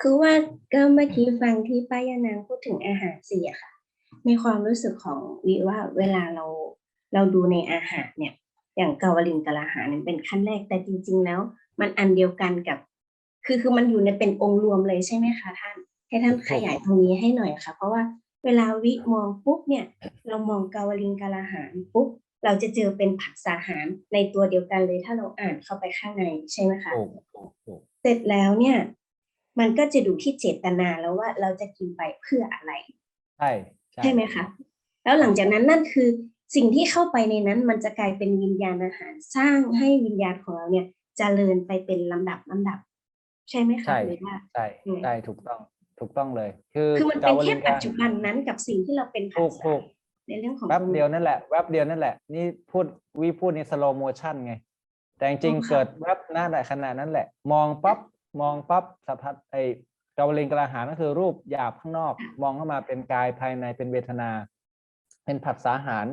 คือว่าก็เมื่อกี้ฟังที่ป้ายานางพูดถึงอาหารสี่อะค่ะ ในความรู้สึกของวิว่าเวลาเราเราดูในอาหารเนี่ย อย่างกาวลินกะลาหารเนี่ยเป็นขั้นแรกแต่จริง ๆ แล้ว มันอันเดียวกันกับ คือคือมันอยู่ในเป็นองค์รวมเลยใช่ไหมคะท่าน ให้ท่านขยายตรงนี้ให้หน่อยค่ะ เพราะว่าเวลาวิมองปุ๊บเนี่ย เรามองกาวลินกะลาหารปุ๊บเราจะเจอเป็นผัสสะหารในตัวเดียวกันเลยถ้าเราอ่านเข้าไปข้างในใช่ไหมคะถูกถูกถูกเสร็จแล้วเนี่ย มันก็จะดูที่เจตนาแล้วว่าเราจะกินไปเพื่ออะไร ใช่ใช่ไหมคะ แล้วหลังจากนั้นนั่นคือสิ่งที่เข้าไปในนั้นมันจะกลายเป็นวิญญาณอาหารสร้างให้วิญญาณของเราเนี่ยจเจริญไปเป็นลำดับลำดับ ใช่ไหมคะใช่หรือว่าใช่ยังไงใช่ถูกต้องถูกต้องเลย คือคือมันเป็นกาวแค่ลิกาปัจจุบันนั้นกับสิ่งที่เราเป็นผัถูสกสะถูกในเรื่องของแป๊บตรงเดียวนั่นแหละแวบเดียวนั่นแหละ นี่พูดวิพูดในสโลโมชันไง แต่จริงอ๋อๆค่ะเกิดแวบหน้าแหละขนาดนั้นแหละ มองปั๊บ มองปั๊บสัพพัทไอ้กาวลิงกระหารก็คือรูปหยาบข้างนอก มองเข้ามาเป็นกายภายในเป็นเวทนา เป็นผัสสาหาร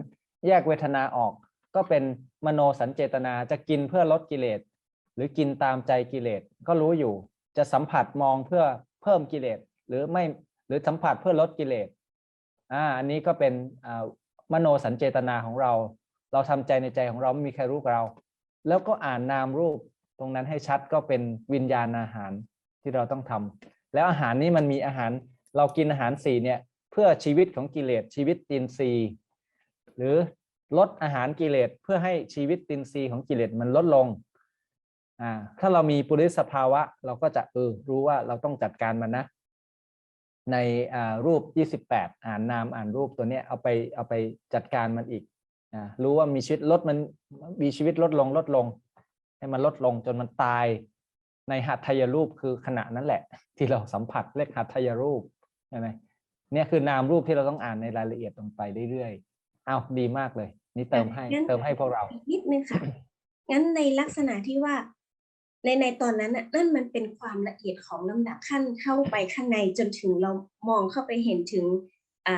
แยกเวทนาออก ก็เป็นมโนสัญเจตนาจะกินเพื่อลดกิเลสหรือกินตามใจกิเลสก็รู้อยู่ จะสัมผัสมองเพื่อเพิ่มกิเลสหรือไม่หรือสัมผัสเพื่อลดกิเลสอ่าอันนี้ก็เป็นอ่ามโนสัญเจตนาของเรา เราทำใจในใจของเราไม่มีใครรู้กับเรา แล้วก็อ่านนามรูป ตรงนั้นให้ชัดก็เป็นวิญญาณอาหารที่เราต้องทำแล้วอาหารนี้มันมีอาหารเรากินอาหารสี่เนี่ยเพื่อชีวิตของกิเลสชีวิตตินทรีหรือลดอาหารกิเลสเพื่อให้ชีวิตตินทรีของกิเลสมันลดลงอ่าถ้าเรามีปุริสภาวะ เราก็จะเออรู้ว่าเราต้องจัดการมันนะ ในอ่ารูป 28 อ่านนามอ่านรูปตัวเนี้ยเอาไปเอาไปจัดการมันอีกอ่ารู้ว่ามีชีวิตลดมันมีชีวิตลดลงลดลง ให้มันลดลงจนมันตายในหัตถยรูปคือขณะนั้นแหละ ที่เราสัมผัสเรียกหัตถยรูปใช่ไหมเนี่ยคือนามรูปที่เราต้องอ่านในรายละเอียดลงไปเรื่อยๆเอาดีมากเลย นี่เติมให้งั้นเติมให้พวกเราอีกนิดนึงค่ะงั้นในลักษณะที่ว่าในในตอนนั้นน่ะนั่นมันเป็นความละเอียดของลำดับขั้นเข้าไปข้างในจนถึงเรามองเข้าไปเห็นถึงอ่า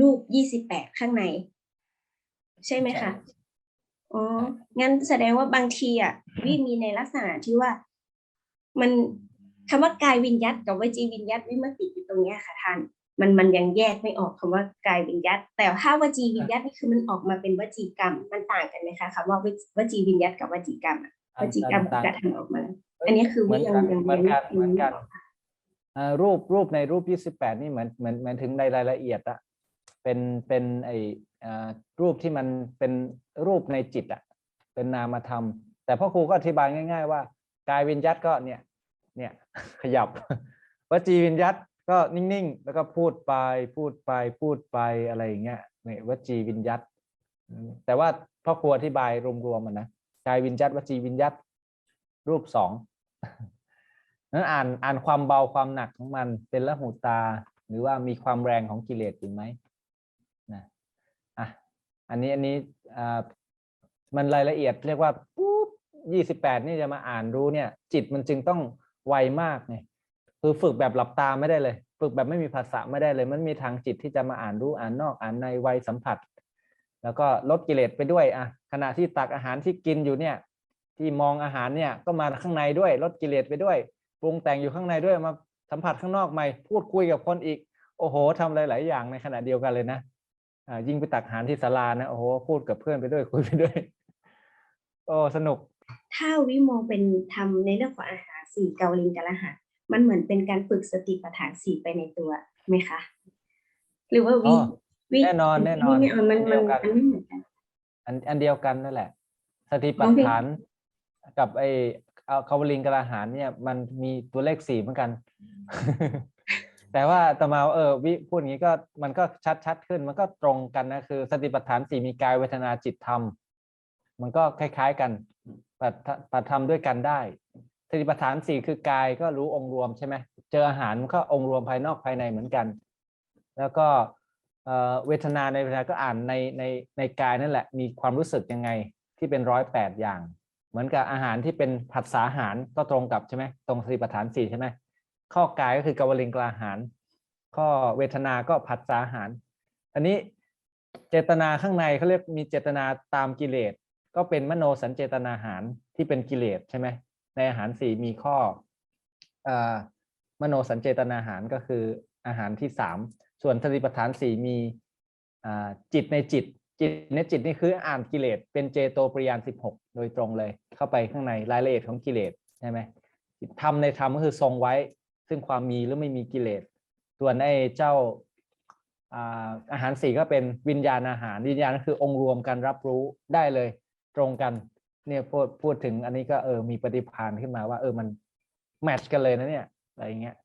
รูปยี่สิบแปดข้างใน ใช่ไหมคะ อ๋อ งั้นแสดงว่าบางทีอะวิมีในลักษณะที่ว่า มันคำว่ากายวิญญัตกับวจีวิญญัตวิมติดอยู่ตรงเนี้ยค่ะท่าน มันมันยังแยกไม่ออกคำว่ากายวิญญัตแต่ถ้าวจีวิญญัตนี่คือมันออกมาเป็นวจีกรรม มันต่างกันไหมคะคำว่าวจวจีวิญญัตกับวจีกรรมอะวจีกรรมคือกระทำออกมา อันนี้คือเหมืวิอนยังกันยังเหมือนกันยังเหมือนกันยังอ่ารูปรูปในรูป28นี่เหมือนเหมือนเหมือนถึงในรายละเอียดอะเป็นเป็นไออ่า รูปที่มันเป็นรูปในจิตอะเป็นนามธรรม แต่พ่อครูก็อธิบายง่าย ๆ ว่ากายวิญญัตก็เนี่ยเนี่ยขยับวจีวิญญัตก็นิ่งๆ แล้วก็พูดไปพูดไปพูดไปอะไรอย่างเงี้ยเนี่ยวจีวิญญัตแต่ว่าพ่อครูอธิบายรวมๆมันนะกายวิญญัตวจีวิญญัตรูปสองนั้นอ่านอ่านความเบาความหนักของมันเป็นละหูตา หรือว่ามีความแรงของกิเลสอยู่ไหมนะอะ อันนี้อันนี้มันรายละเอียดเรียกว่าปุ๊บยี่สิบแปดนี่จะมาอ่านรู้เนี่ย จิตมันจึงต้องไวมากไงคือฝึกแบบหลับตาไม่ได้เลย ฝึกแบบไม่มีภาษาไม่ได้เลย มันมีทางจิตที่จะมาอ่านรู้อ่านนอกอ่านในไวสัมผัส แล้วก็ลดกิเลสไปด้วยอะขณะที่ตักอาหารที่กินอยู่เนี่ย ที่มองอาหารเนี่ยก็มาข้างในด้วยลดกิเลสไปด้วยปรุงแต่งอยู่ข้างในด้วยมาสัมผัสข้างนอกใหม่พูดคุยกับคนอีก โอ้โหทำหลาย ๆ อย่างในขณะเดียวกันเลยนะ ยิ่งไปตักอาหารที่ศาลานะโอ้โหพูดกับเพื่อนไปด้วยคุยไปด้วยโอ้สนุก ถ้าวิมองเป็นทำในเรื่องของอาหารสี่เกาลิงกะละหะมันเหมือนเป็นการฝึกสติปัฏฐานสี่ไปในตัวไหมคะ หรือว่าวิอ๋อวิแน่นอนแน่นอนไม่เอามันเดีมันยวกันมันไม่เหมือนกันอันอันเดียวกันนั่นแหละ สติปัฏฐานกับไอเอาคาวลิงกระหารเนี่ย มันมีตัวเลขสี่เหมือนกัน แต่ว่าตมาว่าเออวิพูดอย่างนี้ก็มันก็ชัดชัดขึ้น มันก็ตรงกันนะคือ สติปัฏฐานสี่มีกายเวทนาจิตธรรม มันก็คล้าย ๆกันปัฏปัธรรมด้วยกันได้ สติปัฏฐานสี่คือกายก็รู้องค์รวมใช่ไหมเจออาหารก็องค์รวมภายนอกภายในเหมือนกัน แล้วก็เออเวทนาในเวทนาก็อ่านในในในกายนั่นแหละ มีความรู้สึกยังไงที่เป็นร้อยแปดอย่าง เหมือนกับอาหารที่เป็นผัสสาหารก็ตรงกับใช่ไหมตรงสติปัฏฐานสี่ใช่ไหม ข้อกายก็คือกวลิงกลาหาร ข้อเวทนาก็ผัสสาหาร อันนี้เจตนาข้างในเขาเรียกมีเจตนาตามกิเลส ก็เป็นมโนสัญเจตนาหารที่เป็นกิเลสใช่ไหมในอาหารสี่มีข้ออมโนสัญเจตนาหารก็คืออาหารที่สามส่วนสติปัฏฐานสี่มีจิตในจิต จิตในจิตนี่คืออ่านกิเลสเป็นเจโตปริยานสิบหกโดยตรงเลย เข้าไปข้างในรายละเอียดของกิเลสใช่ไหมธรรมในธรรมก็คือทรงไว้ ซึ่งความมีหรือไม่มีกิเลสส่วนไอ้เจ้าอาหารสี่ก็เป็นวิญญาณอาหาร วิญญาณก็คือองค์รวมการรับรู้ได้เลยตรงกันเนี่ยพูดพูดถึงอันนี้ก็เออมีปฏิพานขึ้นมาว่า เออมันแมทช์กันเลยนะเนี่ยอะไรเงี้ย